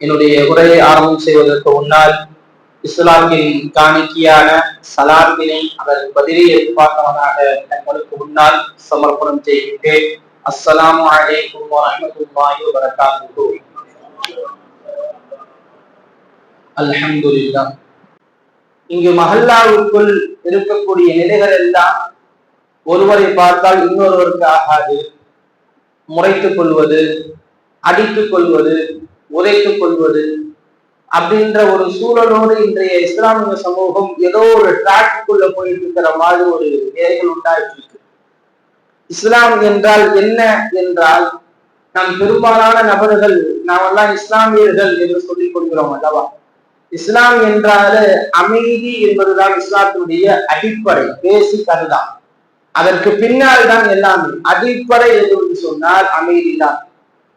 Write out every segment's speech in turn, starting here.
என்னுடைய உரையை ஆரம்பம் செய்வதற்கு முன்னால் இஸ்லாமின் காணிக்கையான சலாமினை அதன் பதிலை எதிர்பார்த்தவனாக தங்களுக்கு முன்னால் சமர்ப்பணம் செய்கின்றேன் அஸ்ஸலாம் அலைக்கும் வரஹ்மத்துல்லாஹி வபரகாத்துஹு. அல்ஹம்துலில்லாஹ். இங்கு மஹல்லாவுக்குள் இருக்கக்கூடிய நிலைகள் எல்லாம் ஒருவரை பார்த்தால் இன்னொருவருக்கு ஆகாது. முறைத்துக் கொள்வது அடித்துக் கொள்வது உதைத்துக் கொள்வது அப்படின்ற ஒரு சூழலோடு இன்றைய இஸ்லாமிய சமூகம் ஏதோ ஒரு டிராக்குள்ள போயிட்டு இருக்கிற மாதிரி ஒரு நிலைகள் உண்டாயிட்டு இருக்கு இஸ்லாம் என்றால் என்ன என்றால் நம் பெரும்பாலான நபர்கள் நாமெல்லாம் இஸ்லாமியர்கள் என்று சொல்லிக் கொள்கிறோம் அல்லவா? இஸ்லாம் என்றாலே அமைதி என்பதுதான் இஸ்லாத்தினுடைய அடிப்படை பேசிக் அதுதான். அதற்கு பின்னால் தான் எல்லாமே. அடிப்படை எது சொன்னால் அமைதி தான்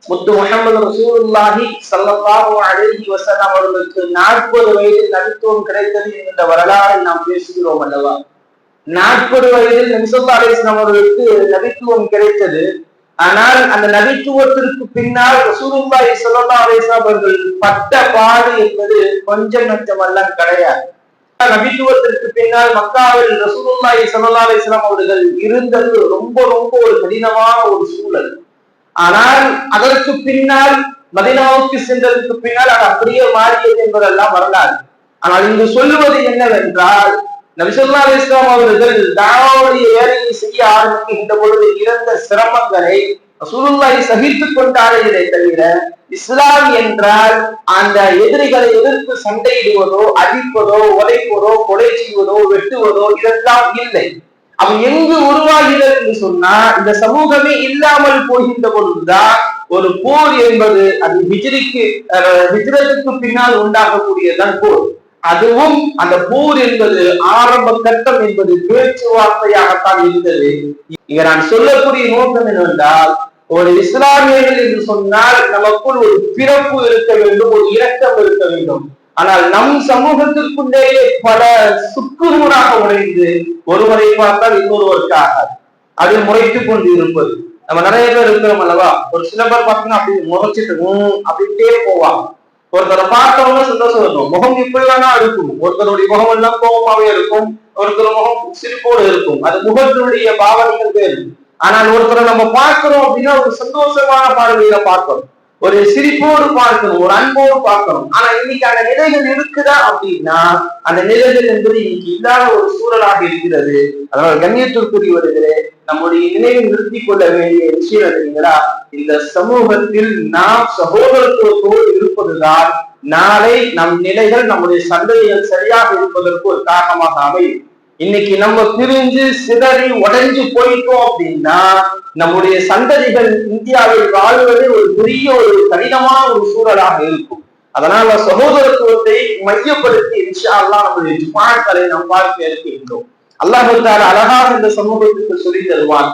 முத்து முகமது ரசூலுல்லாஹி சல்லல்லாஹு அலைஹி வஸல்லம் அவர்களுக்கு நாற்பது வயதில் நபித்துவம் கிடைத்தது என்கிற வரலாறை நாம் பேசுகிறோம் அல்லவா? நாற்பது வயதில் நபிசல்லா அலிஸ்லாம் அவர்களுக்கு நபித்துவம் கிடைத்தது. ஆனால் அந்த நபித்துவத்திற்கு பின்னால் ரசூலுல்லாஹி சல்லா அலிஸ்லாம் அவர்கள் பட்ட பாடு என்பது கொஞ்சம் நஞ்சம் எல்லாம் கிடையாது. நபித்துவத்திற்கு பின்னால் மக்காவில் ரசூலுல்லாஹி சல்லா அலிஸ்லாம் அவர்கள் இருந்தது ரொம்ப ரொம்ப ஒரு கடினமான ஒரு சூழல். ஆனால் அதற்கு பின்னால் மதினாவுக்கு சென்றதற்கு பின்னால் அது அப்படியே மாறியது என்பதெல்லாம் வரலாறு. ஆனால் இங்கு சொல்லுவது என்னவென்றால் நபிசுல்லா அலி இஸ்லாம் அவர்கள் தாவாவுடைய வேலையை செய்ய ஆரம்பிக்கின்ற பொழுது இருந்த சிரமங்களை ரசூலுல்லாஹி சகித்துக் கொண்டார்களே தவிர இஸ்லாம் என்றால் அந்த எதிரிகளை எதிர்த்து சண்டையிடுவதோ அடிப்பதோ உடைப்பதோ கொலை செய்வதோ வெட்டுவதோ இதெல்லாம் இல்லை. அவன் எங்கு உருவாகிறது என்று சொன்னா இந்த சமூகமே இல்லாமல் போகின்ற பொழுதுதான் ஒரு போர் என்பது அது ஹிஜ்ரிக்கு ஹிஜ்ரத்துக்கு பின்னால் உண்டாகக்கூடியதான் போர். அதுவும் அந்த போர் என்பது ஆரம்ப கட்டம் என்பது பேச்சுவார்த்தையாகத்தான் இருந்தது. இங்க நான் சொல்லக்கூடிய நோக்கம் என்னவென்றால் ஒரு இஸ்லாமியர்கள் என்று சொன்னால் நமக்குள் ஒரு பிறப்பு இருக்க வேண்டும் ஒரு இரக்கம் இருக்க வேண்டும். ஆனால் நம் சமூகத்திற்குள்ளேயே பல சுக்குநூறாக உடைந்து ஒருவரை பார்த்தால் இன்னொருவருக்காக அது முறைத்துக் கொண்டு இருப்பது நம்ம நிறைய பேர் இருக்கிறோம் அல்லவா? ஒரு சில பேர் பார்த்தீங்கன்னா அப்படி முறைச்சிட்டு அப்படின்ட்டே போவாங்க. ஒருத்தரை பார்த்தவங்க சந்தோஷம் இருக்கும். முகம் இப்படி இருக்கும். ஒருத்தருடைய முகம் எல்லாம் கோபமாவே இருக்கும். ஒருத்தர் முகம் சிரிப்போடு இருக்கும். அது முகத்தினுடைய பாவனைகள் பேர் ஆனால் ஒருத்தரை நம்ம பார்க்கிறோம் அப்படின்னா ஒரு சந்தோஷமான பார்வையில பார்க்கிறோம் ஒரு சிரிப்போடு பார்க்கணும் ஒரு அன்போடு பார்க்கணும் ஆனா இன்னைக்கு அந்த நிலைகள் இருக்குதா அப்படின்னா அந்த நிலைகள் என்பது இன்னைக்கு இல்லாத ஒரு சூழலாக இருக்கிறது. அதனால் கண்ணியத்திற்குரியவர்களே நம்முடைய நினைவை நிறுத்திக் கொள்ள வேண்டிய விஷயம் என்னங்களா இந்த சமூகத்தில் நாம் சகோதரத்துவத்தோடு இருப்பதுதான் நாளை நம் நிலைகள் நம்முடைய சந்ததிகள் சரியாக இருப்பதற்கு ஒரு காரணமாக அமையும். இன்னைக்கு நம்ம பிரிஞ்சு சிதறி உடைஞ்சு போயிட்டோம் அப்படின்னா நம்முடைய சந்ததிகள் இந்தியாவில் வாழ்வது ஒரு பெரிய ஒரு கடினமான ஒரு சூழலாக இருக்கும். அதனால சகோதரத்துவத்தை மையப்படுத்தி இன்ஷால்லாம் நம்முடைய ஜுமாக்களை நாம் பார்க்க இருக்கின்றோம் அல்லாஹு தால அழகாக இந்த சமூகத்துக்கு சொல்லி தருவான்.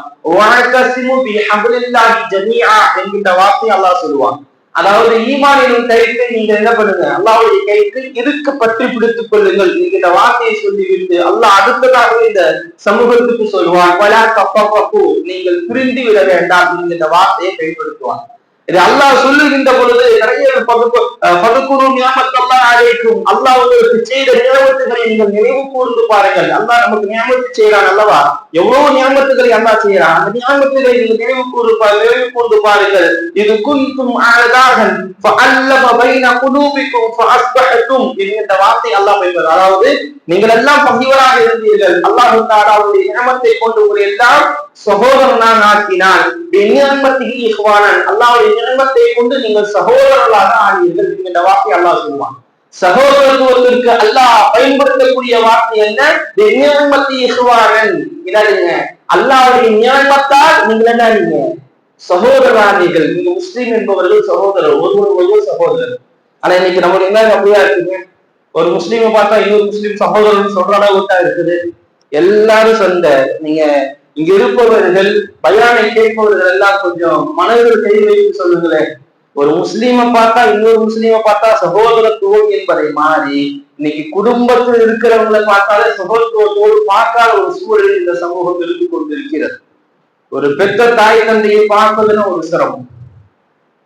என்கின்ற வார்த்தை அல்லாஹ் சொல்லுவான். அதாவது ஈமான் எனும் கயிற்றை நீங்க என்ன பண்ணுங்க? அல்லாவுடைய கயிற்று இருக்கு பற்றி பிடித்துக் கொள்ளுங்கள். இந்த வார்த்தையை சொல்லிவிட்டு அல்லாஹ் அடுத்ததாக இந்த சமூகத்துக்கு சொல்லுவான் பலா கப்பப்பப்பு நீங்கள் பிரிந்து விட வேண்டாம். இந்த வார்த்தையை கைப்படுத்துவாங்க. இது அல்லாஹ் சொல்லுகின்ற பொழுது நிறைய பதுக்குறும் ஞாபகத்தெல்லாம் அழைக்கும் அல்லாஹ் உங்களுக்கு செய்த நியமத்துகளை நீங்கள் நினைவு கூர்ந்து பாருங்கள். அல்லாஹ் நமக்கு நியமத்து செய்யறான் அல்லவா? எவ்வளவு நியமத்துகளை அல்லாஹ் செய்யறான் அந்த நியமத்துகளை நீங்கள் நினைவு கூர்ந்து நினைவு கூர்ந்து பாருங்கள். இது குந்தும் ஆனதாகன் ஃபஅல்லப பைன குலூபிக்கும் ஃபஅஸ்பஹத்தும் வார்த்தை அல்லாஹ் என்பது. அதாவது நீங்கள் எல்லாம் பகிவராக இருந்தீர்கள். அல்லாஹு தாலாவுடைய நியமத்தை கொண்டு உங்களை எல்லாம் சகோதரனாக ஆக்கினான் நியமத்திக்கு இஹ்வானன் அல்லாவுடைய நியமத்தை கொண்டு நீங்கள் சகோதரர்களாக ஆனீர்கள் என்கின்ற வார்த்தை அல்லாஹ் சொல்லுவான் சகோதரத்துவத்திற்கு அல்லாஹ் பயன்படுத்தக்கூடிய வார்த்தை என்ன? நியமத்தி இஹ்வானன் இதாருங்க அல்லாவுடைய நியமத்தால் நீங்கள் என்ன நீங்க சகோதரரானீர்கள் நீங்க முஸ்லீம் என்பவர்கள் சகோதரர் ஒருவர் ஒருவர் சகோதரர். ஆனா இன்னைக்கு நம்மளுக்கு என்ன அப்படியா இருக்குங்க? ஒரு முஸ்லீமை பார்த்தா இன்னொரு முஸ்லீம் சகோதரன் சொல்ற அளவுக்கு இருக்குது. எல்லாரும் சொந்த நீங்க இங்க இருப்பவர்கள் பயானை கேட்பவர்கள் எல்லாம் கொஞ்சம் மனதில் கை வைத்து சொல்லுங்களேன். ஒரு முஸ்லீமை பார்த்தா இன்னொரு முஸ்லீமை பார்த்தா சகோதரத்துவம் என்பதை மாறி இன்னைக்கு குடும்பத்தில் இருக்கிறவங்களை பார்த்தாலே சகோதரத்துவத்தோடு பார்க்காத ஒரு சூழலில் இந்த சமூகம் இருந்து கொண்டிருக்கிறது. ஒரு பெத்த தாய் தந்தையை பார்ப்பதுன்னு ஒரு சிரமம்.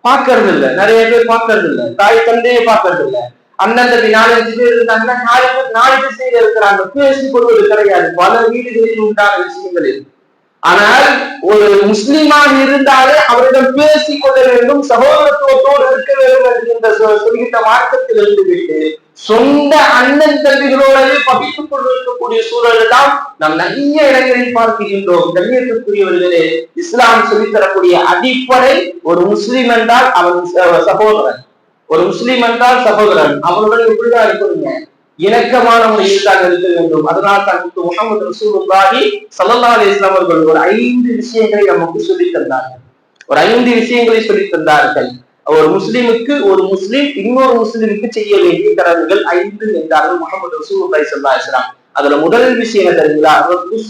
பார்க்கறது இல்ல நிறைய பேர் பாக்குறது இல்ல தாய் தந்தையை பார்க்கறது இல்ல அண்ணன் தம்பி நாலஞ்சு பேர் இருந்தாங்கன்னா நாலு பேர் நாலு திசையில இருக்கிறாங்க. பேசிக் கொள்வது கிடையாது. பல வீடுகளில் உண்டான விஷயங்கள் இருக்கு ஆனால் ஒரு முஸ்லிமாக இருந்தாலே அவரிடம் பேசிக் கொள்ள வேண்டும் சகோதரத்துவத்தோடு இருக்க வேண்டும் என்கின்ற சொ- சொல்கின்ற மார்க்கத்தில் இருந்துவிட்டு சொந்த அண்ணன் தம்பிகளோடவே பகிர்ந்து கொண்டிருக்கக்கூடிய சூழல் எல்லாம் நாம் நிறைய இடங்களில் பார்க்கின்றோம். கண்ணியத்திற்குரியவர்களே இஸ்லாம் சொல்லித்தரக்கூடிய அடிப்படை ஒரு முஸ்லீம் என்றால் அவன் ச- சகோதரன். ஒரு முஸ்லீம் என்றால் சகோதரன். அவனுடன் எப்படிதான் இருக்கணுங்க? இணக்கமான முறையில் தான் இருக்க வேண்டும். அதனால் தான் முகமது ரசூலுல்லாஹி ஸல்லல்லாஹு அலைஹி வஸல்லம் அவர்கள் ஒரு ஐந்து விஷயங்களை நமக்கு சொல்லி தந்தார்கள். ஒரு ஐந்து விஷயங்களை சொல்லி தந்தார்கள். ஒரு முஸ்லிமுக்கு ஒரு முஸ்லிம் இன்னொரு முஸ்லிமுக்கு செய்ய வேண்டிய கடவுள்கள் ஐந்து என்றார்கள் முகமது ரசூலுல்லாஹி ஸல்லல்லாஹு அலைஹி அதுல முதல் விஷயம் என்ன தெரியுங்களா?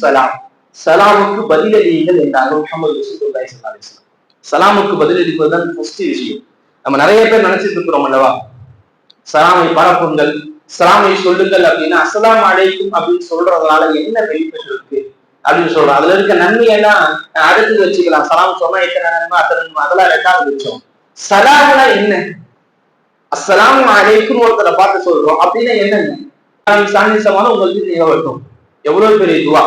சலாம். சலாமுக்கு பதிலளியுங்கள் என்றார்கள் முகமது ரசூலுல்லாஹி ஸல்லல்லாஹு அலைஹி சலாமுக்கு பதிலளிப்பது தான் ஃபர்ஸ்ட் விஷயம். நம்ம நிறைய பேர் நினைச்சிட்டு இருக்கிறோம் அல்லவா? சலாமை பரப்புங்கள். சலாமை சொல்லுங்கள் அப்படின்னா அஸ்ஸலாமு அழைக்கும் அப்படின்னு சொல்றதுனால என்ன பெனிஃபிட் இருக்கு? அப்படின்னு சொல்றோம். அதுல இருக்க நன்மையெல்லாம் அடுத்து வச்சுக்கலாம். சலாம் சொன்னா எத்தனை நன்மை அத்தனை நன்மை? அதெல்லாம் ரெண்டாவது வச்சோம். சலாம்னா என்ன? அஸ்லாம் அழைக்கும் ஒருத்தரை பார்த்து சொல்றோம். அப்படின்னா என்னங்க? சாந்தி சமாதம் உங்களுக்கு தேவைப்படும் எவ்வளவு பெரிய துவா?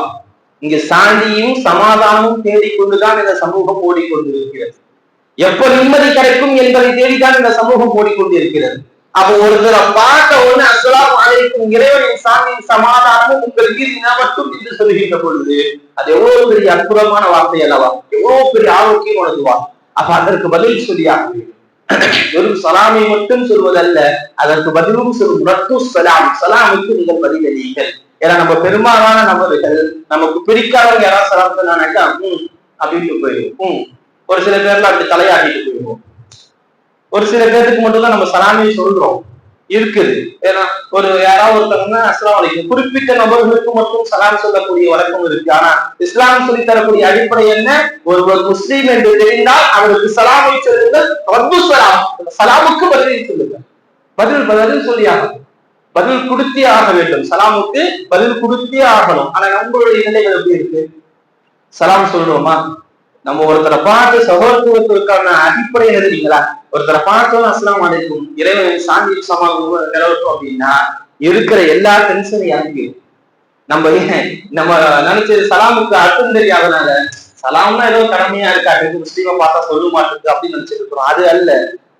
இங்க சாந்தியும் சமாதானமும் தேடிக்கொண்டுதான் இந்த சமூகம் ஓடிக்கொண்டிருக்கிறது. எப்ப நிம்மதி கிடைக்கும் என்பதை தேடிதான் இந்த சமூகம் ஓடிக்கொண்டு இருக்கிறது அப்ப ஒருத்தரை பார்த்த உடனே அஸ்லாம் அழைக்கும் இறைவனின் சாமியின் சமாதானமும் உங்களுக்கு மீது இனவட்டும் என்று சொல்கின்ற பொழுது அது எவ்வளவு பெரிய அற்புதமான வார்த்தை அல்லவா? எவ்வளவு பெரிய ஆரோக்கியம் உணர்ந்துவா அப்ப அதற்கு பதில் சொல்லியாக வெறும் சலாமை மட்டும் சொல்வதல்ல அதற்கு பதிலும் சொல்லும் ரத்து சலாம். சலாமுக்கு நீங்கள் பதில் அளியுங்கள் ஏன்னா நம்ம பெரும்பாலான நபர்கள் நமக்கு பிடிக்காதவங்க யாராவது சலாம் சொன்னாங்க ம் அப்படின்ட்டு போயிடும். ஒரு சில பேர்ல அப்படி தலையாகிட்டு போயிடுவோம். ஒரு சில பேருக்கு மட்டும்தான் நம்ம சலாமே சொல்றோம். இருக்குது. ஏன்னா ஒரு யாராவது ஒருத்தவங்க அஸ்லாம் வலைக்கும் குறிப்பிட்ட நபர்களுக்கு மட்டும் சலாம் சொல்லக்கூடிய வழக்கம் இருக்கு. ஆனா இஸ்லாம் சொல்லி தரக்கூடிய அடிப்படை என்ன? ஒருவர் முஸ்லீம் என்று தெரிந்தால் அவருக்கு சலாமை சொல்லுங்கள். ரப்பு சலாம். சலாமுக்கு பதில் சொல்லுங்கள். பதில் பதில் சொல்லி ஆகணும். பதில் கொடுத்தே ஆக வேண்டும். சலாமுக்கு பதில் கொடுத்தே ஆகணும். ஆனா நம்மளுடைய நிலைகள் எப்படி இருக்கு? சலாம் சொல்றோமா? நம்ம ஒருத்தரை பார்த்து சகோதரத்துவத்திற்கான அடிப்படை எழுதுறீங்களா ஒருத்தரை பார்த்தோம் அஸ்லாம் அலைக்கும். இறைவன் சாந்தி சமாளம் நிலவட்டும் அப்படின்னா இருக்கிற எல்லா டென்ஷனையும் இறங்கிடும். நம்ம ஏன் நம்ம நினைச்சது சலாமுக்கு அர்த்தம் தெரியாதனால சலாம்னா ஏதோ கடமையா இருக்காது முஸ்லீமை பார்த்தா சொல்ல மாட்டேங்குது அப்படின்னு நினைச்சிருக்கிறோம். அது அல்ல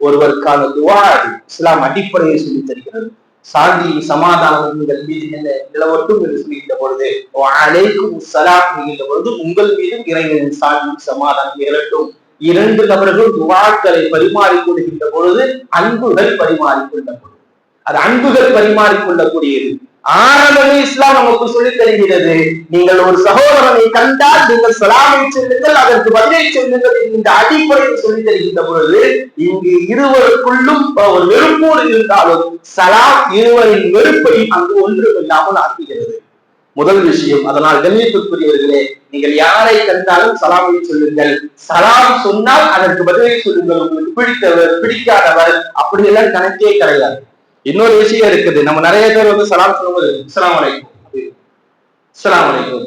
ஒருவருக்கான துவா அது. இஸ்லாம் அடிப்படையை சொல்லி தருகிறது. சாந்தி சமாதானம் உங்கள் மீது நிலவட்டும் என்று சொல்லுகின்ற பொழுது அழைக்கும் சலாம் என்கின்ற பொழுது உங்கள் மீதும் இறைவனின் சாந்தி சமாதானம் நிகழட்டும். இரண்டு நபர்கள் துவாக்களை பரிமாறிக்கொள்கின்ற பொழுது அன்புகள் பரிமாறிக்கொள்ளப்படும். அது அன்புகள் பரிமாறிக்கொள்ளக்கூடியது. ஆரம்பமே இஸ்லாம் நமக்கு சொல்லித் தருகிறது. நீங்கள் ஒரு சகோதரனை கண்டால் நீங்கள் சலாமை செல்லுங்கள் அதற்கு பதிலை செல்லுங்கள் என்கின்ற அடிப்படையில் சொல்லித் தருகின்ற பொழுது இங்கு இருவருக்குள்ளும் ஒரு வெறுப்போடு இருந்தாலும் சலாம் இருவரின் வெறுப்பை அங்கு ஒன்றும் இல்லாமல் ஆக்குகிறது. முதல் விஷயம் அதனால் கண்ணியத்திற்குரியவர்களே நீங்கள் யாரை கண்டாலும் சலாமை சொல்லுங்கள். சலாம் சொன்னால் அதற்கு பதிலை சொல்லுங்கள். உங்களுக்கு பிடித்தவர் பிடிக்காதவர் அப்படி எல்லாம் கணக்கே கிடையாது. இன்னொரு விஷயம் இருக்குது. நம்ம நிறைய பேர் வந்து சலாம் சொல்லும்போது இஸ்லாம் அலைக்கும். இஸ்லாம் அலைக்கும்.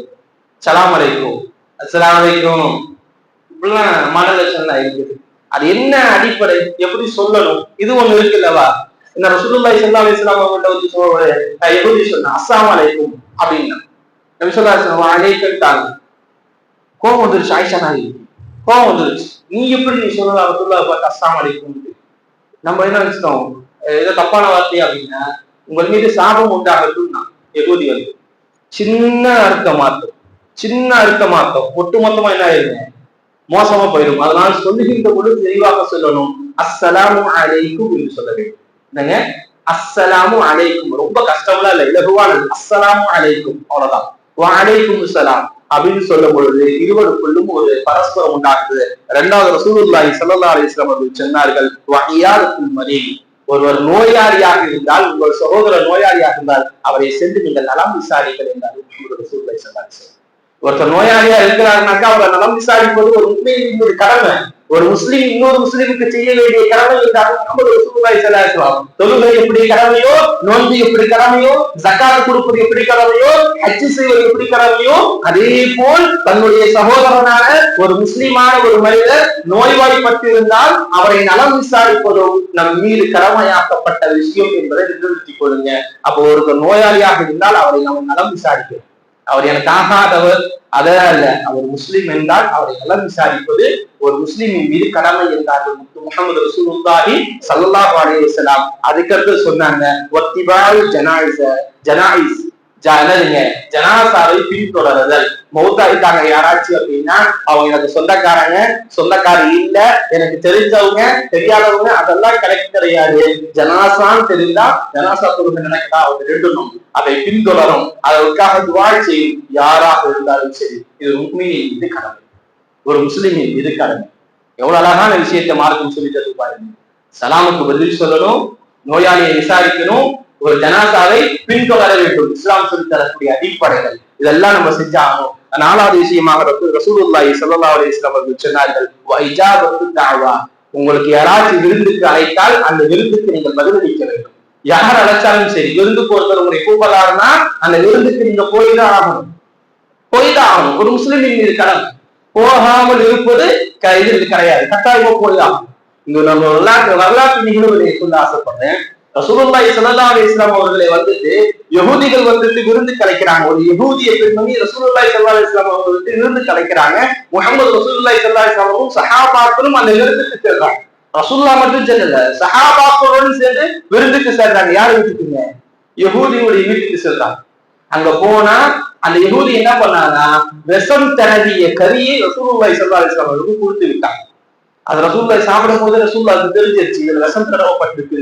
சலாம் அலைக்கும். அஸ்லாம் அலைக்கும். இப்படிலாம் மாடலேஷன் இருக்குது. அது என்ன அடிப்படை? எப்படி சொல்லணும்? இது ஒண்ணு இருக்குல்லவா இந்த ரசூலுல்லாஹி ஸல்லல்லாஹு அலைஹி வஸல்லம் அவங்கள்ட்ட வந்து சொ- எப்படி சொன்னா அஸ்ஸலாமு அலைக்கும் அப்படின்னா. நபி ஸல்லல்லாஹு அலைஹி வஸல்லம் அலைக்கன்ட்டாங்க கோவம் வந்துருச்சு ஆயிஷா நாயகி கோவம் வந்துருச்சு. நீ எப்படி நீ சொல்லலாம் ரசூலுல்லாஹி பார்த்து அஸ்ஸலாமு அலைக்கும் நம்ம என்ன நினைச்சிட்டோம்? ஏதோ தப்பான வார்த்தை அப்படின்னா. உங்கள் மீது சாபம் உண்டாகட்டும் நான் எகூதி வந்து. சின்ன அர்த்த மாத்தம் சின்ன அர்த்த மாத்தம் ஒட்டுமொத்தமா என்ன ஆயிருங்க மோசமா போயிடும் அதனால சொல்லுகின்ற பொழுது தெளிவாக சொல்லணும். அஸ்ஸலாமு அலைக்கும் என்று சொல்ல வேண்டும். என்னங்க? அஸ்ஸலாமு அலைக்கும். ரொம்ப கஷ்டம்லாம் இல்ல. இலகுவானது. அஸ்ஸலாமு அலைக்கும். அவ்வளவுதான். வாழைக்கும் சலாம் அப்படின்னு சொல்லும் பொழுது இருவருக்குள்ளும் ஒரு பரஸ்பரம் உண்டாகுது. இரண்டாவது ரசூலுல்லாஹி சல்லா அலைஹி வஸல்லம் அவர்கள் சொன்னார்கள் வஹியாரத்துல் மதி ஒருவர் நோயாளியாக இருந்தால் உங்கள் சகோதரர் நோயாளியாக இருந்தால் அவரை சென்று நீங்கள் நலம் விசாரிங்கள் என்றார் முஹம்மது சல்லா அலிஸ்லாம் ஒருத்தர் நோயாளியா இருக்கிறாருனாக்கா அவரை நலம் விசாரிப்பது ஒரு உண்மையின் ஒரு கடமை. ஒரு முஸ்லீம் இன்னொரு முஸ்லீமுக்கு செய்ய வேண்டிய கடமை என்றாலும் தொழுகை எப்படி கடமையோ நோன்பு எப்படி கடமையோ ஜக்காத் கொடுப்பது எப்படி கடமையோ ஹஜ்ஜு செய்வது எப்படி கடமையோ அதே போல் தன்னுடைய சகோதரனான ஒரு முஸ்லீமான ஒரு மனிதர் நோய்வாய்ப்பட்டிருந்தால் அவரை நலம் விசாரிப்பதும் நம் மீது கடமையாக்கப்பட்ட விஷயம் என்பதை நிறுத்திக் கொள்ளுங்க. அப்போ ஒருத்தர் நோயாளியாக இருந்தால் அவரை நம்ம நலம் விசாரிக்கிறோம். அவர் எனக்கு ஆகாதவர். அதல்ல அவர் முஸ்லீம் என்றால் அவரை நலம் விசாரிப்பது ஒரு முஸ்லீமின் மீது கடமை என்றார்கள். முகமது ரசூலுல்லாஹி சல்லல்லாஹு அலைஹி வஸல்லம். அதுக்கடுத்து சொன்னாங்க ஒத்திபால் ஜனாயிச ஜனாயிஸ். என்னதுங்க ஜனாசாவை பின்தொடருதல் மௌத்தாயிட்டாங்க யாராச்சும் அப்படின்னா அவங்க எனக்கு சொந்தக்காரங்க சொந்தக்காரி இல்ல எனக்கு தெரிஞ்சவங்க தெரியாதவங்க அதெல்லாம் கிடைக்க கிடையாது. ஜனாசான்னு தெரிந்தா ஜனாசா தொழுகை நினைக்கிறா? அவங்க ரெண்டுணும். அதை பின்தொடரும் அதற்காக துவா செய்யும் யாராக இருந்தாலும் சரி இது உண்மையின் இது கடமை. ஒரு முஸ்லிமின் இது கடமை. எவ்வளவு அழகான விஷயத்தை மார்க்கம் சொல்லிட்டு பாருங்க. சலாமுக்கு பதில் சொல்லணும் நோயாளியை விசாரிக்கணும் ஒரு ஜனாசாவை பின்தொடர வேண்டும். இஸ்லாம் சொல்லி தரக்கூடிய அடிப்படைகள். இதெல்லாம் நம்ம செஞ்சாகணும். நாலாவது விஷயமாக ரசூலுல்லாஹி ஸல்லல்லாஹு அலைஹி வஸல்லம் அவர்கள் சொன்னார்கள் தாவா உங்களுக்கு யாராச்சும் விருந்துக்கு அழைத்தால் அந்த விருந்துக்கு நீங்கள் பதிலளிக்க வேண்டும். யார் அழைச்சாலும் சரி விருந்துக்கு ஒருத்தர் உங்களை கூப்பிடலாருன்னா அந்த விருந்துக்கு நீங்க போய்தான் ஆகணும். போய்தான் ஆகணும். ஒரு முஸ்லிமின் மீது கடன். போகாமல் இருப்பது இது கிடையாது. கட்டாயமா போய்தான் இங்க நம்ம வரலாற்று வரலாற்று நிகழ்வுகளை சொல்ல ஆசைப்படுறேன். ரசூலுல்லாஹி ஸல்லல்லாஹு அலைஹி வஸல்லம் அவர்களை வந்துட்டு யகூதிகள் வந்துட்டு விருந்து கலைக்கிறாங்க. ஒரு யகூதிய பெண்மணி ரசூலுல்லாஹி ஸல்லல்லாஹு அலைஹி வஸல்லம் அவங்க வந்துட்டு விருந்து கலைக்கிறாங்க. முகமது ரசூலுல்லாஹி ஸல்லல்லாஹு அலைஹி வஸல்லம் சஹாபாக்களும் அந்த விருந்துக்கு செல்றாங்க. ரசூல்லா மட்டும் செல்லல சஹாபாக்களுடன் சேர்ந்து விருந்துக்கு செல்றாங்க யார் வீட்டுக்குங்க யகூதியுடைய வீட்டுக்கு செல்றாங்க. அங்க போனா அந்த யகூதி என்ன பண்ணாங்கன்னா விஷம் தனதிய கரியை ரசூலுல்லாஹி ஸல்லல்லாஹு அலைஹி வஸல்லம் அவர்களுக்கு கொடுத்து விட்டாங்க. அது ரசூலுல்லாஹி சாப்பிடும் போது ரசூலுல்லாஹிக்கு தெரிஞ்சிருச்சு இதுல விஷம் தரவப்பட்டிருக்கு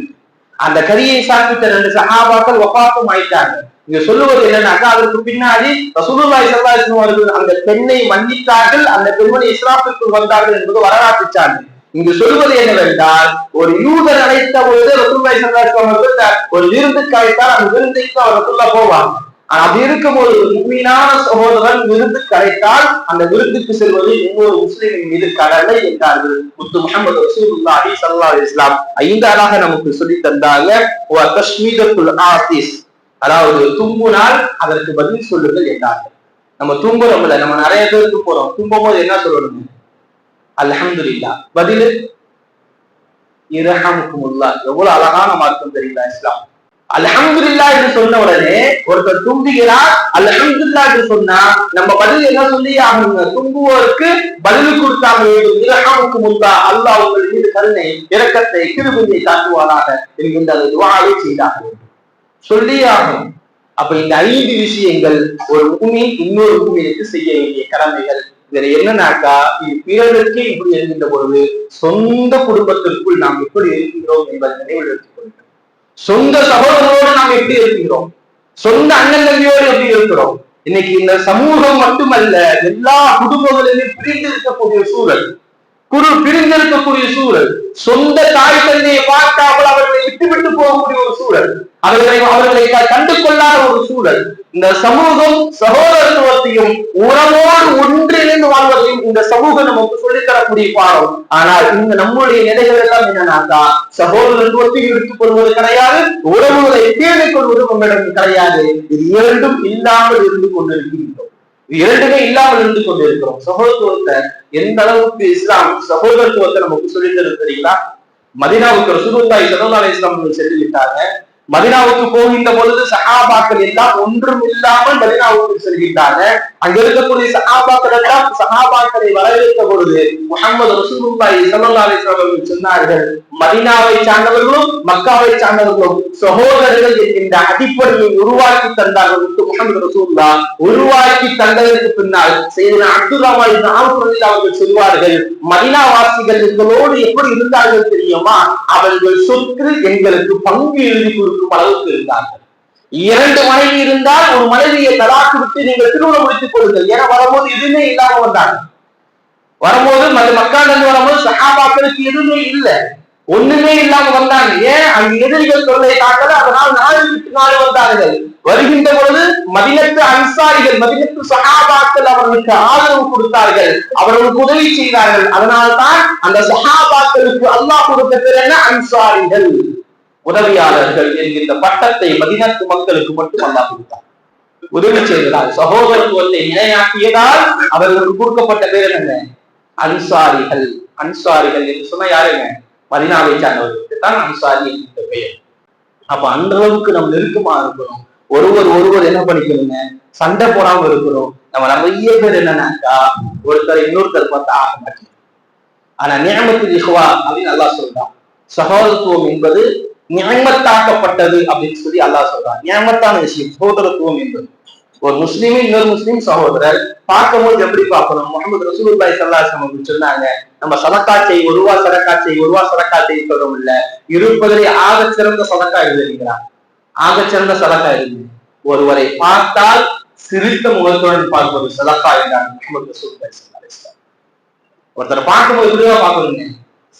அந்த கரியை சாப்பிட்ட ரெண்டு சகாபாக்கள் ஒப்பாக்கும் ஆயிட்டாங்க. இங்க சொல்லுவது என்னன்னாக்கா அதற்கு பின்னாடி ரசூலுல்லாய் ஸல்லல்லாஹு அவர்கள் அந்த பெண்ணை மன்னித்தார்கள் அந்த பெண்மணி இஸ்லாத்திற்குள் வந்தார்கள் என்பது வரலாற்று சான்று இங்கு சொல்வது என்னவென்றால் ஒரு யூதர் அழைத்த பொழுது ரசூல்லாய் ஸல்லல்லாஹு அவர்கள் ஒரு விருந்துக்கு அழைத்தால் அந்த விருந்துக்கு அவர் ரசூல்லா போவாங்க. அப்படி இருக்கும்போது உண்மையான சகோதரன் விருந்து கிடைத்தால் அந்த விருந்துக்கு செல்வது இன்னொரு முஸ்லிமின் மீது கடலை என்றார்கள். முத்து முகமது ரசூலுல்லாஹி ஸல்லல்லாஹு அலைஹி இஸ்லாம் ஐந்தாளாக நமக்கு சொல்லி தந்தாங்க. ஆசிஸ் அதாவது தும்புனால் அதற்கு பதில் சொல்லுங்கள் என்றார்கள். நம்ம தும்புறோம்ல நம்ம நிறைய பேர் போறோம். தும்பும் போது என்ன சொல்லணும்? அல்ஹம்துலில்லா பதில்? இரஹமுக்குமுல்லா எவ்வளவு அழகான மார்க்கம் தெரியல இஸ்லாம்? அலஹம்துல்லா என்று சொன்ன உடனே ஒருத்தர் தும்புகிறார் அலஹம்துல்லா என்று சொன்னா நம்ம பதில் என்ன சொல்லி ஆகணுங்க? தும்புவோருக்கு பதில் கொடுத்தாங்க. வேண்டும் இரஹமுக்கு முல்லா அல்லாஹ் உங்கள் மீது கருணை இரக்கத்தை கிருபையை காட்டுவானாக என்கின்ற அதை துவாவை செய்தாக வேண்டும் சொல்லி அப்ப இந்த ஐந்து விஷயங்கள் ஒரு பூமி இன்னொரு பூமிக்கு செய்ய வேண்டிய கடமைகள். இதுல என்னன்னாக்கா இது பிறருக்கு இப்படி இருக்கின்ற பொழுது சொந்த குடும்பத்திற்குள் நாம் எப்படி இருக்கின்றோம் என்பதை நினைவில் எடுத்துக் கொள்கிறோம் சொந்த சகோதரரோடு நாம் எப்படி இருக்கிறோம்? சொந்த அண்ணன் தம்பியோடு எப்படி இருக்கிறோம்? இன்னைக்கு இந்த சமூகம் மட்டுமல்ல எல்லா குடும்பங்களிலும் பிரிந்து இருக்கக்கூடிய சூழல். குரு பிரிந்திருக்கக்கூடிய சூழல். சொந்த தாய் தந்தையை பார்க்காமல் அவர்களை விட்டுவிட்டு போகக்கூடிய ஒரு சூழல். அவர்களை அவர்களை கண்டு கொள்ளாத ஒரு சூழல். இந்த சமூகம் சகோதரத்துவத்தையும் உறவோடு ஒன்றிணைந்து வாழ்வதையும் இந்த சமூகம் நமக்கு சொல்லித் தரக்கூடிய பாடம். ஆனால் இந்த நம்முடைய நிலைகள் எல்லாம் என்னன்னா சகோதரத்துவத்தையும் எடுத்துக் கொள்வது கிடையாது உறவுகளை தேடிக் கொள்வது உங்களிடம் கிடையாது. இது இரண்டும் இல்லாமல் இருந்து கொண்டிருக்கின்றோம். இரண்டுமே இல்லாமல் இருந்து கொண்டிருக்கிறோம். சகோதரத்துவத்தை எந்த அளவுக்கு இஸ்லாம் சகோதரத்துவத்தை நமக்கு சொல்லி தருது தெரியுங்களா? மதினாவுக்கு ரசூலுல்லாஹி ஸல்லல்லாஹு அலைஹி வஸல்லம் சென்று விட்டாங்க. மதினாவுக்கு போகின்ற பொழுது சகாபாக்கள் எல்லாம் ஒன்றும் இல்லாமல் மதினாவுக்கு செல்கின்றார்கள். அங்க இருக்கக்கூடிய சகாபாக்கள் எல்லாம் சகாபாக்களை வரவேற்ற பொழுது முகமது ரசூலுல்லாய் ஸல்லல்லாஹு சொன்னார்கள் மதினாவை சார்ந்தவர்களும் மக்காவை சார்ந்தவர்களும் சகோதரர்கள் என்கின்ற அடிப்படையை உருவாக்கி தந்தார்கள் முகமது ரசூல்லா உருவாக்கி தந்ததற்கு பின்னால் செய்த அப்துல் ரஹ்மான் அவர்கள் சொல்வார்கள் மதினா வாசிகள் எங்களோடு எப்படி இருந்தார்கள் தெரியுமா? அவர்கள் சொத்து எங்களுக்கு பங்கு எழுதி கொடுக்கும் அளவுக்கு இருந்தார்கள். இரண்டு மனைவி இருந்தால் ஒரு மனைவியை தலாக்கு விட்டு நீங்கள் திருமணம் முடித்துக் கொள்ளுங்கள். ஏன்னா வரும்போது எதுவுமே இல்லாம வந்தாங்க வரும்போது மக்கள் வரும்போது சகாபாக்களுக்கு எதுவுமே இல்லை. ஒண்ணுமே இல்லாம வந்தாங்க. ஏன்? அங்க எதிரிகள் தொல்லை தாக்கல. அதனால் நாலு விட்டு நாலு வந்தார்கள். வருகின்ற பொழுது மதினத்து அன்சாரிகள் மதினத்து சகாபாக்கள் அவர்களுக்கு ஆதரவு கொடுத்தார்கள். அவர்களுக்கு உதவி செய்தார்கள். அதனால்தான் அந்த சகாபாக்களுக்கு அல்லாஹ் கொடுத்த பேர் என்ன? அன்சாரிகள். உதவியாளர்கள் என்கின்ற பட்டத்தை மதினத்து மக்களுக்கு மட்டும் அல்லா கொடுத்தார் உதவி செய்ததால் சகோதரத்துவத்தை நிலையாக்கியதால் அவர்களுக்கு கொடுக்கப்பட்ட பேர் என்ன? அன்சாரிகள். அன்சாரிகள் என்று சொன்ன யாருங்க மதினாவை சார்ந்தவர்களுக்கு தான் அன்சாரி என்கின்ற பெயர். அப்ப அந்த அளவுக்கு நம்ம நெருக்கமா இருக்கிறோம் ஒருவர் ஒருவர் என்ன பண்ணிக்கணுங்க? சண்டை போடாம இருக்கிறோம் நம்ம நிறைய பேர் என்னன்னாக்கா ஒருத்தர் இன்னொருத்தர் பார்த்தா ஆக மாட்டேன் ஆனா நியமத்து இஹ்வா அப்படின்னு நல்லா சொல்றான். சகோதரத்துவம் என்பது நியமத்தாக்கப்பட்டது அப்படின்னு சொல்லி அல்லாஹ் சொல்றான். நியமத்தான விஷயம் சகோதரத்துவம் என்பது. ஒரு முஸ்லீம் இன்னொரு முஸ்லீம் சகோதரர் பார்க்கும்போது எப்படி பார்க்கணும்? முகமது ரசூலுல்லாய் சல்லாஹம் அப்படின்னு சொன்னாங்க நம்ம சதக்காச்சை ஒருவா சதக்காச்சை ஒருவா சதக்காச்சை சொல்றோம் இல்ல. இருப்பதிலே ஆக சிறந்த சதக்கா எழுதுகிறார் ஆக சிறந்த சதக்கா எழுது ஒருவரை பார்த்தால் சிரித்த முகத்துடன் பார்ப்பது சதக்கா என்றார் முகமது ரசூலுல்லாய் சல்லாஹ் ஒருத்தரை பார்க்கும்போது இப்படிதான் பார்க்கணுங்க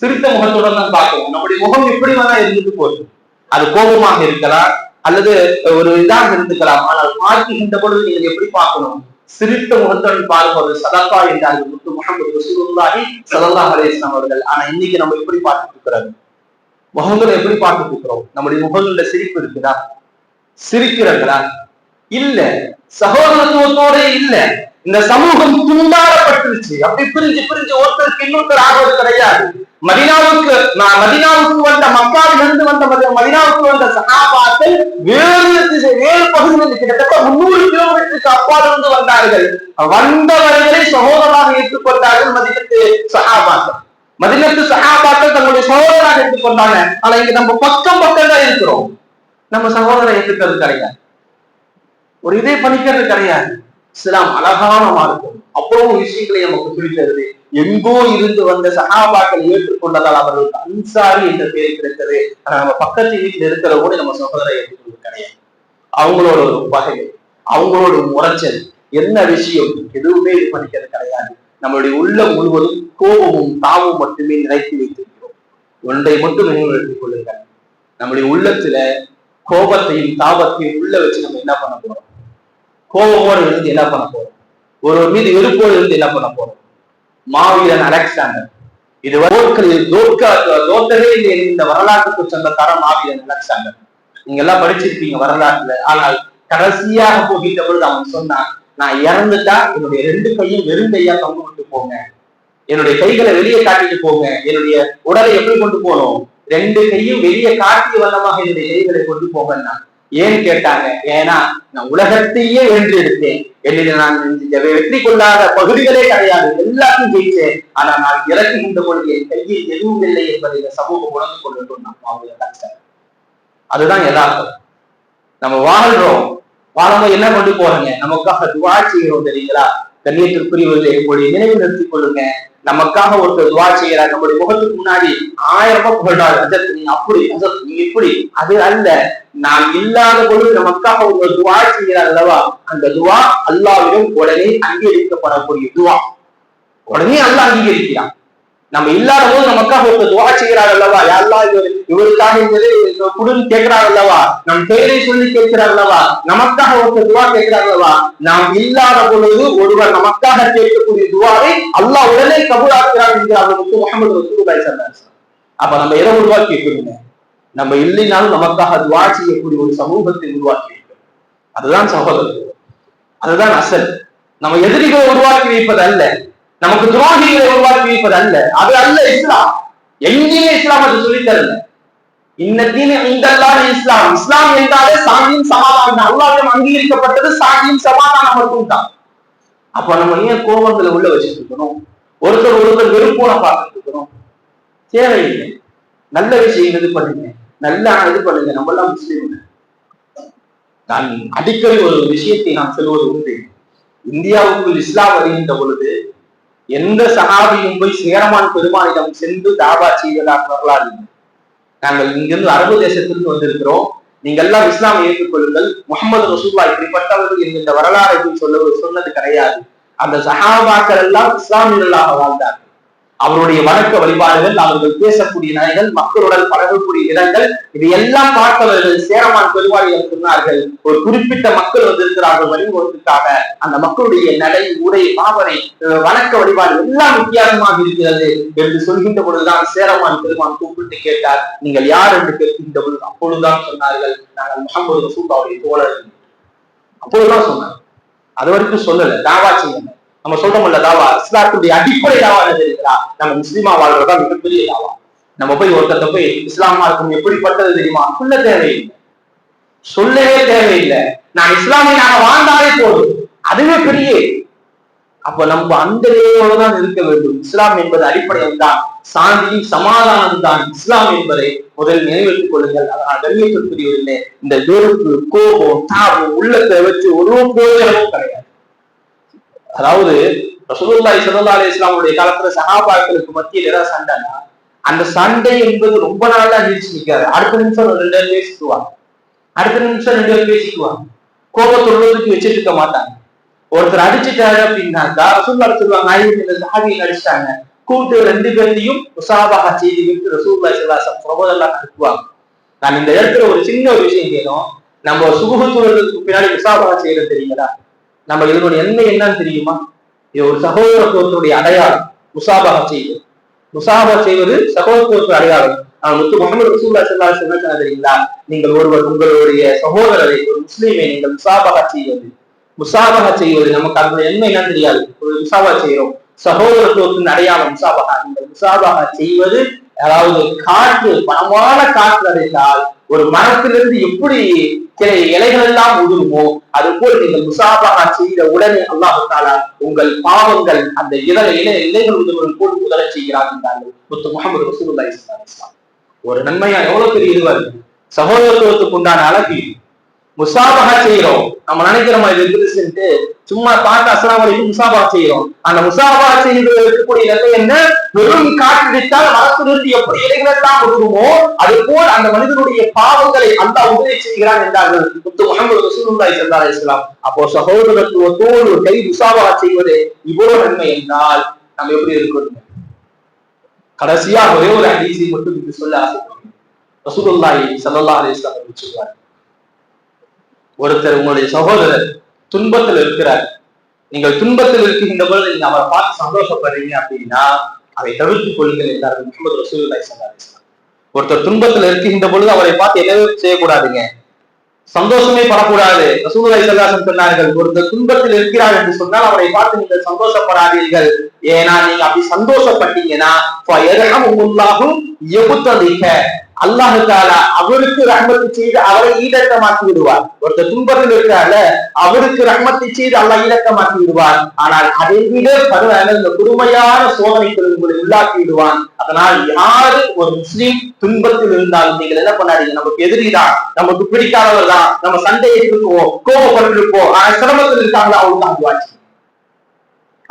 சிரித்த முகத்துடன் தான் பார்க்கணும் நம்முடைய முகம் எப்படி வேணா இருந்துட்டு போகுது. அது கோபமாக இருக்கலாம் அல்லது ஒரு இதாக இருந்துக்கலாம். ஆனால் பார்க்கின்ற பொழுது நீங்கள் எப்படி பார்க்கணும்? சிரித்த முகத்துடன் பார்ப்பது சதப்பா என்றார்கள் முத்து முகமது ரசூலுல்லாஹி சதல்லா அலைஹி அவர்கள். ஆனா இன்னைக்கு நம்ம எப்படி பார்த்துட்டு இருக்கிறோம் முகங்களை எப்படி பார்த்துட்டு இருக்கிறோம்? நம்முடைய முகங்கள்ல சிரிப்பு இருக்குதா? சிரிக்கிறங்களா இல்ல. சகோதரத்துவத்தோட இல்ல. இந்த சமூகம் துண்டாடப்பட்டுருச்சு. அப்படி பிரிஞ்சு பிரிஞ்சு ஒருத்தருக்கு இன்னொருத்தர் ஆகிறது கிடையாது. மதினாவுக்கு நான் மதினாவுக்கு வந்த மக்காவிலிருந்து வந்த மதினாவுக்கு வந்த சகாபாக்கள் வேறு திசை வேறு பகுதியில் கிட்டத்தட்ட முன்னூறு கிலோமீட்டருக்கு அப்பால் இருந்து வந்தார்கள். வந்தவர்களை சகோதரராக ஏற்றுக்கொண்டார்கள் மதினத்து சகாபாக்கள். மதினத்து சகாபாக்கள் தங்களுடைய சகோதரராக ஏற்றுக்கொண்டாங்க. ஆனா இங்க நம்ம பக்கம் பக்கம் தான் இருக்கிறோம். நம்ம சகோதரரை ஏற்றுக்கிறது கிடையாது. ஒரு இதே பண்ணிக்கிறது கிடையாது. இஸ்லாம் அழகான மார்க்கம். அவ்வளவு விஷயங்களை நமக்கு பிடிக்கிறது எங்கோ இருந்து வந்த சகாபாக்கள் ஏற்றுக்கொண்டதால் அவர்களுக்கு அன்சாரி என்ற பெயர் கிடைத்தது. ஆனா நம்ம பக்கத்து வீட்டில் இருக்கிற கூட நம்ம சகோதரை ஏற்றுக்கொள்வது கிடையாது. அவங்களோட ஒரு வகை அவங்களோட முறைச்சல். என்ன விஷயம்? எதுவுமே இது பண்ணிக்கிறது கிடையாது. நம்மளுடைய உள்ளம் முழுவதும் கோபமும் தாவும் மட்டுமே நிறைத்து வைத்திருக்கிறோம். ஒன்றை மட்டும் நினைவுபடுத்திக் கொள்ளுங்கள். நம்முடைய உள்ளத்துல கோபத்தையும் தாபத்தையும் உள்ள வச்சு நம்ம என்ன பண்ண போறோம்? கோபமோடு இருந்து என்ன பண்ண போறோம்? ஒருவர் மீது வெறுப்போடு இருந்து என்ன பண்ண போறோம்? மாவீரன் அலெக்சாண்டர். இது போர்க்களில் தோற்க தோற்றவே இல்லை இந்த வரலாற்றுக்கு சொந்த தரம் மாவீரன் அலெக்சாண்டர். நீங்க எல்லாம் படிச்சிருப்பீங்க வரலாற்றுல. ஆனால் கடைசியாக போகின்ற பொழுது அவன் சொன்னான் நான் இறந்துட்டா என்னுடைய ரெண்டு கையும் வெறும் கையா தொங்க விட்டு போங்க. என்னுடைய கைகளை வெளியே காட்டிட்டு போங்க. என்னுடைய உடலை எப்படி கொண்டு போகணும் ரெண்டு கையும் வெளியே காட்டிய வண்ணமாக என்னுடைய கைகளை கொண்டு போங்கன்னா ஏன் கேட்டாங்க? ஏன்னா நான் உலகத்தையே வென்று எடுத்தேன் என்னில் நான் வெற்றி கொள்ளாத பகுதிகளே கிடையாது. எல்லாத்தையும் ஜெயிச்சேன் ஆனா நான் இறக்குகின்ற பொழுது என் கையில் எதுவும் இல்லை என்பதை இந்த சமூகம் உணர்ந்து கொள்ளட்டும் நாம் கஷ்டம் அதுதான் யதார்த்தம். நம்ம வாழ்றோம். வாழும்போது என்ன கொண்டு போறீங்க? நமக்காக துவா செய்கிறோம் தெரியுங்களா? கண்ணியத்திற்குரியவர்களை உங்களுடைய நினைவு நிறுத்திக் கொள்ளுங்க நமக்காக ஒருத்தர் துவா செய்யறார் நம்முடைய முகத்துக்கு முன்னாடி ஆயிரம் ரூபாய் புகழ்றாரு அஜத் நீ அப்படி அஜத் நீ இப்படி. அது அல்ல. நாம் இல்லாத பொழுது நமக்காக ஒரு துவா செய்கிறார் அல்லவா? அந்த துவா அல்லாவிடம் உடனே அங்கீகரிக்கப்படக்கூடிய துவா. உடனே அல்லாஹ் அங்கீகரிக்கிறான். நம்ம இல்லாத போது நமக்காக ஒருத்தர் துவா செய்கிறார் அல்லவா யாரெல்லாம் இவர் இவருக்காக இந்த குடுன்னு கேட்கிறார் அல்லவா நம் பெயரை சொல்லி கேட்கிறார் அல்லவா நமக்காக ஒருத்தர் துவா கேட்கிறார் அல்லவா நாம் இல்லாத பொழுது ஒருவர் நமக்காக கேட்கக்கூடிய துவாவை அல்லாஹ் உடனே கபூலாக்குகிறார் என்கிறார் முத்து முகமது ரசூலுல்லாஹி ஸல்லல்லாஹு அப்ப நம்ம எதை உருவாக்கி இருக்கணுங்க நம்ம இல்லைனாலும் நமக்காக துவா செய்யக்கூடிய ஒரு சமூகத்தை உருவாக்கி அதுதான் சகோதரர். அதுதான் அசல். நம்ம எதிரிகளை உருவாக்கி வைப்பது அல்ல நமக்கு துரோகிகளை உருவாக்கி என்பது அல்ல. அது அல்ல இஸ்லாம். எங்கேயுமே இஸ்லாம் அது சொல்லித் தரல. இன்னத்தீன இஸ்லாம். இஸ்லாம் என்றாலே சாந்தியும் சமாதானம் அல்லாவிடம் அங்கீகரிக்கப்பட்டது சாந்தியும் சமாதானம் மட்டும் தான். அப்ப நம்ம ஏன் கோபத்துல உள்ள வச்சுட்டு இருக்கணும்? ஒருத்தர் ஒருத்தர் வெறுப்போட பார்த்துட்டு இருக்கணும். தேவையில்லை. நல்ல விஷயம் இது பண்ணுங்க. நல்ல இது பண்ணுங்க. நம்ம எல்லாம் முஸ்லீம். நான் அடிக்கடி ஒரு விஷயத்தை நான் சொல்வது உண்டு. இந்தியாவுக்குள் இஸ்லாம் வருகின்ற பொழுது எந்த சகாபியும் போய் சேரமான் பெருமானிடம் சென்று தாபா செய்வதாக வரலாறு. நாங்கள் இங்கிருந்து அரபு தேசத்திலிருந்து வந்திருக்கிறோம். நீங்க எல்லாம் இஸ்லாம் ஏற்றுக்கொள்ளுங்கள் முகமது ரசூல்லா இப்படிப்பட்டவர்கள் என்கின்ற வரலாறு எதுவும் சொல்ல சொன்னது கிடையாது. அந்த சஹாபாக்கள் எல்லாம் இஸ்லாமியர்களாக வாழ்ந்தார் அவருடைய வணக்க வழிபாடுகள் அவர்கள் பேசக்கூடிய நடைகள் மக்களுடன் பழகக்கூடிய இடங்கள் இது எல்லாம் பார்த்தவர்கள் சேரமான் பெருவாளிகள் சொன்னார்கள். ஒரு குறிப்பிட்ட மக்கள் வந்திருக்கிறார்கள் வழிபடுவதற்காக அந்த மக்களுடைய நடை உடை பாவனை வணக்க வழிபாடு எல்லாம் வித்தியாசமாக இருக்கிறது என்று சொல்கின்ற பொழுதுதான் சேரமான் பெருமான் கூப்பிட்டு கேட்டார். நீங்கள் யார் என்று கேட்கின்ற பொழுது அப்பொழுதுதான் சொன்னார்கள். நாங்கள் முகமது ரசூல்லாவுடைய தோழர்கள். அப்பொழுதுதான் சொன்னார். அது வரைக்கும் சொல்லல. தாவா செய்யல. நம்ம சொல்றோம்ல தாவா. இஸ்லாத்துடைய அடிப்படை தாவா என்ன தெரியுங்களா நம்ம முஸ்லீமா வாழ்றதா மிகப்பெரிய தாவா. நம்ம போய் ஒருத்தட்ட போய் இஸ்லாமா இருக்கும் எப்படிப்பட்டது தெரியுமா? சொல்ல தேவையில்லை. சொல்லவே தேவையில்லை. நான் இஸ்லாமியனாக வாழ்ந்தாலே போதும். அதுவே பெரிய. அப்ப நம்ம அந்த நிலையோடு தான் இருக்க வேண்டும். இஸ்லாம் என்பது அடிப்படையில் தான். சாந்தி சமாதானம் தான் இஸ்லாம் என்பதை முதல் நினைவில் கொள்ளுங்கள். அதனால் கண்ணியத்திற்குரியவர்களே இந்த வெறுப்பு கோபம் தாபம் உள்ளத்தை வச்சு ஒரு பிரயோஜனமும் கிடையாது. அதாவது ரசூலுல்லாஹி ஸல்லல்லாஹு அலி இஸ்லாமுடைய காலத்துல சகாபாக்களுக்கு மத்தியில் ஏதாவது சண்டைனா அந்த சண்டை என்பது ரொம்ப நாளா நீடிச்சு நிற்காது அடுத்த நிமிஷம் ரெண்டு பேர் பேசிக்குவாங்க. அடுத்த நிமிஷம் ரெண்டு பேர் பேசிக்குவாங்க. கோபத்தொழுவதுக்கு வச்சுட்டு இருக்க மாட்டாங்க. ஒருத்தர் அடிச்சுட்டாரு அப்படின்னாக்கா ரசூல்லா சொல்லுவாங்க ஆயிரத்தி இந்த அடிச்சிட்டாங்க. கூப்பிட்டு ரெண்டு பேர்த்தையும் உசாபாக செய்து விட்டு ரசூல்லா சிலாசம் பிரபோதெல்லாம் அனுப்புவாங்க. நான் இந்த இடத்துல ஒரு சின்ன ஒரு விஷயம் கேட்கும் நம்ம சுகுத்துவதற்கு பின்னாடி உசாபாக செய்யறது தெரியுங்களா? நம்ம இதனுடைய எண்ணெய் என்னன்னு தெரியுமா? இது ஒரு சகோதரத்துவத்தினுடைய அடையாளம். முசாபாக செய்வது. முசாபா செய்வது சகோதரத்துவத்தின் அடையாளம். நான் முத்து முகமது ரசூல்லா சல்லா என்ன தெரியுங்களா? நீங்கள் ஒருவர் உங்களுடைய சகோதரரை ஒரு முஸ்லீமை நீங்கள் முசாபாக செய்வது. முசாபகா செய்வது நமக்கு அந்த என்ன என்ன தெரியாது. ஒரு முசாபா செய்யறோம் சகோதரத்துவத்தின் அடையாளம் முசாபகா இந்த முசாபகா செய்வது அதாவது காற்று பணமான காற்று அடைந்தால் ஒரு மரத்திலிருந்து எப்படி இலைகள் எல்லாம் உதுருமோ அது போல் நீங்கள் முசாபகா செய்த உடனே அல்லாஹு தாலா உங்கள் பாவங்கள் அந்த இதர இலை இலைகள் உதவுகள் போல் உதர செய்கிறார் என்றார்கள். முத்து முகமது ரசூலுல்லாஹி ஒரு நன்மையா எவ்வளவு பெரிய இதுவாரு சகோதரத்துவத்துக்கு உண்டான அழகு முசாபகா செய்யறோம் நம்ம நினைக்கிறோம் இது இருந்துச்சுட்டு சும்மா பார்த்து அசலாம் வரைக்கும் முசாபா செய்யறோம் அந்த முசாபா செய்து இருக்கக்கூடிய நிலை என்ன? வெறும் காற்றடித்தால் மரத்திலிருந்து எப்படி இலைகளெல்லாம் உருவமோ அது போல் அந்த மனிதனுடைய பாவங்களை அந்த உதவி செய்கிறான் என்றார்கள். முத்து முகமது ரசூலுல்லாய் சல்லா இஸ்லாம் அப்போ சகோதரத்துவத்தோடு கை முசாபா செய்வது இவ்வளவு நன்மை என்றால் நம்ம எப்படி இருக்கணும் கடைசியா ஒரே ஒரு ஹதீஸை மட்டும் இது சொல்ல ஆசைப்படுறேன் ரசூலுல்லாய் சல்லா அலைஹி வஸல்லம் ஒருத்தர் உங்களுடைய சகோதரர் துன்பத்தில் இருக்கிறார். நீங்கள் துன்பத்தில் இருக்கின்ற பொழுது நீங்க அவரை பார்த்து சந்தோஷப்படுறீங்க அப்படின்னா அதை தவிர்த்துக் கொள்ளுங்கள் என்றார்கள் முகமது ரசூலுல்லாஹி ஒருத்தர் துன்பத்தில் இருக்கின்ற பொழுது அவரை பார்த்து என்னவே செய்யக்கூடாதுங்க. சந்தோஷமே படக்கூடாது. ரசூலுல்லாஹி சல்லாசன் சொன்னார்கள் ஒருத்தர் துன்பத்தில் இருக்கிறார் என்று சொன்னால் அவரை பார்த்து நீங்கள் சந்தோஷப்படாதீர்கள். ஏன்னா நீங்க அப்படி சந்தோஷப்பட்டீங்கன்னா எபுத்ததிக்க அல்லாஹு தாலா அவருக்கு ரஹ்மத்து செய்து அவரை ஈடக்கமாக்கி விடுவார். ஒருத்தர் துன்பத்தில் இருக்கிறார்ல அவருக்கு ரஹ்மத்தை செய்து அல்லாஹ் ஈடக்கமாக்கி விடுவார். ஆனால் அதை விட பரவாயில்ல இந்த கொடுமையான சோதனைக்கு உங்களை உள்ளாக்கி விடுவான். அதனால் யாரு ஒரு முஸ்லீம் துன்பத்தில் இருந்தாலும் நீங்கள் என்ன பண்ணாதீங்க? நமக்கு எதிரிதான் நமக்கு பிடிக்காதவர் தான். நம்ம சண்டையை இருக்கோம் கோபப்பட்டு இருப்போம் ஆனா சிரமத்தில் இருக்காங்களா? அவங்க தான்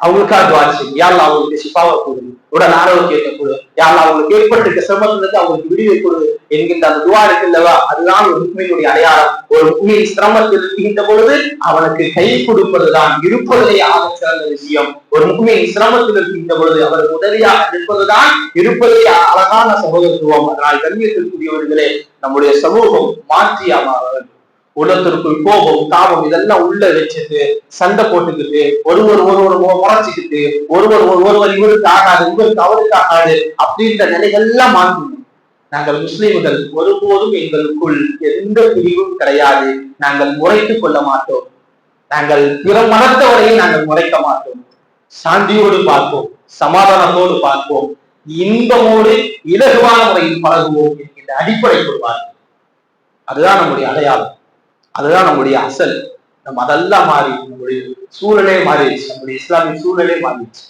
அவங்களுக்காக துவா செய்யும் யாரில் அவங்களுக்கு சிப்பாவை கொடு உடல் ஆரோக்கியத்தை கொடு யாரில் அவங்களுக்கு ஏற்பட்டிருக்க சிரமத்திலிருந்து அவங்களுக்கு விடுவை கொடு என்கின்ற அந்த துவா இருக்குல்லவா அதுதான் ஒரு உண்மையினுடைய அடையாளம். ஒரு உண்மையின் சிரமத்தில் இருக்கின்ற பொழுது அவனுக்கு கை கொடுப்பதுதான் இருப்பதிலே ஆக சிறந்த விஷயம். ஒரு உண்மையை சிரமத்தில் இருக்கின்ற பொழுது அவருக்கு உதவியாக இருப்பதுதான் இருப்பதிலே அழகான சகோதரத்துவம். அதனால் கண்ணியத்திற்குரியவர்களே நம்முடைய சமூகம் மாற்றியாமல் உலகத்திற்குள் கோபம் தாபம் இதெல்லாம் உள்ள வச்சுட்டு சண்டை போட்டுக்கிட்டு ஒருவர் ஒருவர் முறைச்சிக்கிட்டு ஒருவர் ஒருவர் இவருக்கு ஆகாது இவருக்கு அவருக்கு ஆகாது அப்படின்ற நிலைகள்லாம் மாற்றணும் நாங்கள் முஸ்லிம்கள் ஒருபோதும் எங்களுக்குள் எந்த பிரிவும் கிடையாது. நாங்கள் முறைத்துக் கொள்ள மாட்டோம். நாங்கள் பிற மனத்தவரையும் நாங்கள் முறைக்க மாட்டோம். சாந்தியோடு பார்ப்போம் சமாதானத்தோடு பார்ப்போம் இன்பமோடு இலகுவான முறையில் பழகுவோம் என்கின்ற அடிப்படை கொள்வார்கள் அதுதான் நம்முடைய அடையாளம். அதுதான் நம்முடைய அசல். நம்ம அதெல்லாம் மாறி நம்முடைய சூழலே மாறிடுச்சு. நம்முடைய இஸ்லாமிய சூழலே மாறிடுச்சு.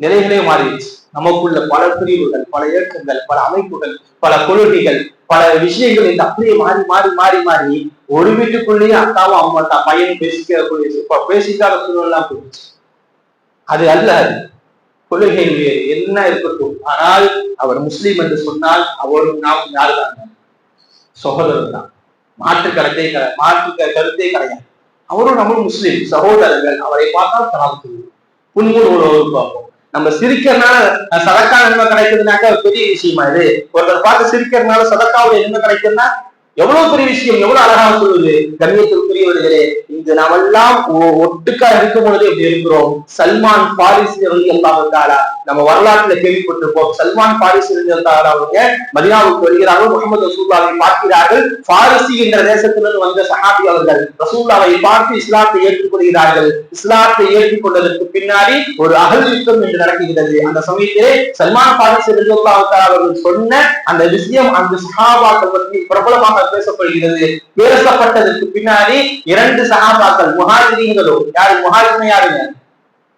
நிலைகளே மாறிடுச்சு. நமக்குள்ள பல பிரிவுகள் பல இயக்கங்கள் பல அமைப்புகள் பல கொள்கைகள் பல விஷயங்கள் இந்த அப்படியே மாறி மாறி மாறி மாறி ஒரு வீட்டுக்குள்ளேயே அக்காவும் அவங்க தான் பையனும் பேசிக்க பேசிக்காத சூழல்லாம் போயிடுச்சு. அது அல்ல. அது கொள்கைகள் வேறு. என்ன இருக்கட்டும். ஆனால் அவர் முஸ்லீம் என்று சொன்னால் அவரும் நாம் யாருதான் சகோதரர் தான். மாற்று கருத்தை மாற்று கருத்தே கிடையாது. அவரும் நம்மளும் முஸ்லீம் சகோதரர்கள் அவரை பார்த்தால் தலாத்து புன்முன் உறவு பார்ப்போம். நம்ம சிரிக்கிறதுனால சதக்கா நன்மை கிடைக்குதுனாக்கா பெரிய விஷயமா இது. ஒருத்தர் பார்த்து சிரிக்கிறதுனால சதக்காவுடைய நன்மை கிடைக்குதுன்னா எவ்வளவு பெரிய விஷயம் எவ்வளவு அழகாக சொல்லுது. கண்ணியத்திற்குரியவர்களே இங்கு நாமெல்லாம் ஒ- ஒட்டுக்கா இருக்கும் பொழுது எப்படி இருக்கிறோம்? சல்மான் பாரிஸ் வந்தாலா நம்ம வரலாற்றுல கேள்விப்பட்டிருப்போம். சல்மான் பாரிஸ் அவங்க மதினாவுக்கு வருகிறார்கள். முகமது ரசூல்லாவை பார்க்கிறார்கள். பாரிசி என்ற தேசத்திலிருந்து வந்த சஹாபி அவர்கள் ரசூல்லாவை பார்த்து இஸ்லாத்தை ஏற்றுக்கொள்கிறார்கள். இஸ்லாத்தை ஏற்றுக்கொண்டதற்கு பின்னாடி ஒரு அகல் யுத்தம் என்று நடக்குகிறது அந்த சமயத்திலே சல்மான் பாரிஸ் அவர்கள் சொன்ன அந்த விஷயம் அந்த சஹாபாக்கள் பற்றி பிரபலமாக பேசப்படுகிறது. பேசப்பட்டதற்கு பின்னாடி இரண்டு சஹாபாக்கள் முஹாஜிரிங்களும் யாரு முஹாஜிரின் யாருங்க?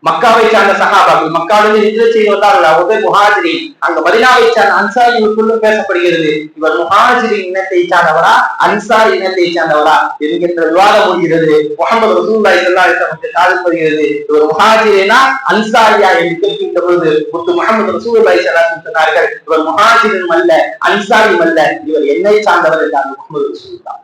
மக்காவை சார்ந்த சகாபாக்கள் மக்காவிலிருந்து ஹிஜ்ரத் செய்து வந்தார்கள். அவர்கள் முஹாஜிரி அங்க மதினாவை சார்ந்த அன்சாரி இவருக்குள்ள பேசப்படுகிறது. இவர் முஹாஜிரி இனத்தை சார்ந்தவரா அன்சாரி இனத்தை சார்ந்தவரா என்கின்ற விவாதம் முடிகிறது. முகமது ரசூல்லாய் நமக்கு காதல் வருகிறது இவர் முஹாஜிரினா அன்சாரியா என்று கேட்கின்ற பொழுது முத்து முகமது ரசூல்லாய் சொன்னார்கள் இவர் முஹாஜிரும் அல்ல அன்சாரியும் அல்ல இவர் என்னை சார்ந்தவர் என்றார் முகமது ரசூல்லா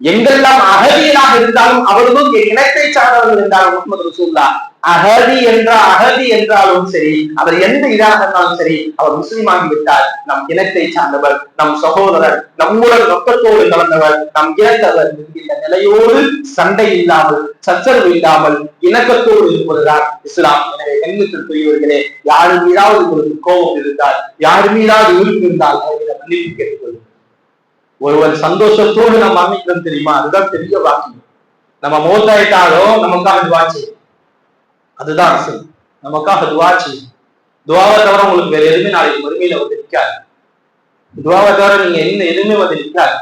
எங்கெல்லாம் அகதியனாக இருந்தாலும் அவர்களும் என் இனத்தை சார்ந்தவர்கள் என்றாலும் முகமது ரசூல்லா அகதி என்றா அகதி என்றாலும் சரி அவர் எந்த இதாக இருந்தாலும் சரி அவர் முஸ்லீம் ஆகிவிட்டார் நம் இனத்தை சார்ந்தவர் நம் சகோதரர் நம்முடன் நோக்கத்தோடு கலந்தவர் நம் இறந்தவர் என்கின்ற நிலையோடு சண்டை இல்லாமல் சச்சரவு இல்லாமல் இணக்கத்தோடு இருப்பதுதான் இஸ்லாம். எனவே எண்ணத்திற்குரியவர்களே யாரு மீதாவது உங்களுக்கு கோபம் இருந்தால் யார் மீதாவது விருப்பம் இருந்தால் அவர்களை மன்னிப்பு கேட்டுக்கொள்ளும் ஒருவர் சந்தோஷத்தோடு நம்ம அமைக்கிறோம் தெரியுமா? அதுதான் பெரிய வாக்கியம் நம்ம மோத்தாயிட்டாலும் நமக்காக துவா செய்யும். அதுதான் அரசு நமக்காக துவா செய்யும். துவாவை தவிர உங்களுக்கு வேற எதுவுமே நாளைக்கு மறுமையில வந்து நிற்காது துவாவை தவிர நீங்க என்ன எதுவுமே வந்து நிற்காது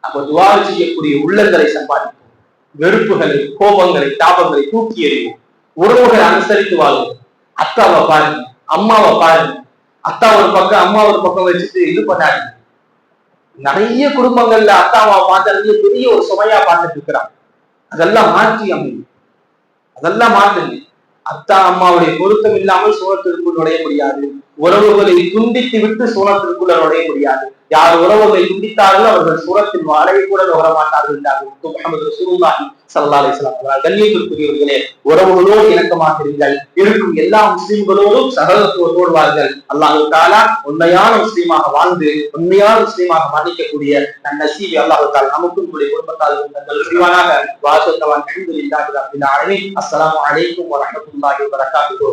அப்ப துவாவை செய்யக்கூடிய உள்ளங்களை சம்பாதிப்போம். வெறுப்புகளை கோபங்களை தாபங்களை தூக்கி எறிவோம். உறவுகளை அனுசரித்து வாழ்வோம். அத்தாவை பாருங்க. அம்மாவை பாருங்க. அத்தா ஒரு பக்கம் அம்மா ஒரு பக்கம் வச்சுட்டு இது பண்ணாங்க நிறைய குடும்பங்கள்ல அத்தாவா பார்த்தது பெரிய ஒரு சுமையா பார்த்துட்டு இருக்கிறான் அதெல்லாம் மாற்றி அமையும் அதெல்லாம் மாற்றுங்க அத்தா அம்மாவுடைய பொருத்தம் இல்லாமல் சோழத்திற்குள் நுழைய முடியாது. உறவுகளை துண்டித்து விட்டு சூழத்திற்குள்ள நுழைய முடியாது. யார் உறவுகளை துண்டித்தார்கள் அவர்கள் சூரத்தின் வாழையை கூட நுகர மாட்டார்கள் கண்ணியத்திற்குரியவர்களே உறவுகளோடு இணக்கமாக இருங்கள். இருக்கும் எல்லா முஸ்லிம்களோடும் சகோதரத்துவத்தோடு வாழ்கள் அல்லாஹு தாலா உண்மையான முஸ்லீமாக வாழ்ந்து உண்மையான முஸ்லீமாக மன்னிக்கக்கூடிய நன் நசீபி அல்லாஹு தாலா நமக்கும் கூடிய குடும்பத்தாருக்கும் தங்கள் புரிவானாக? வாசத்தவான் அல்ஹம்துலில்லாஹி ரப்பில் ஆலமீன். அஸ்ஸலாமு அலைக்கும் வரஹ்மத்துல்லாஹி வபரகாத்துஹு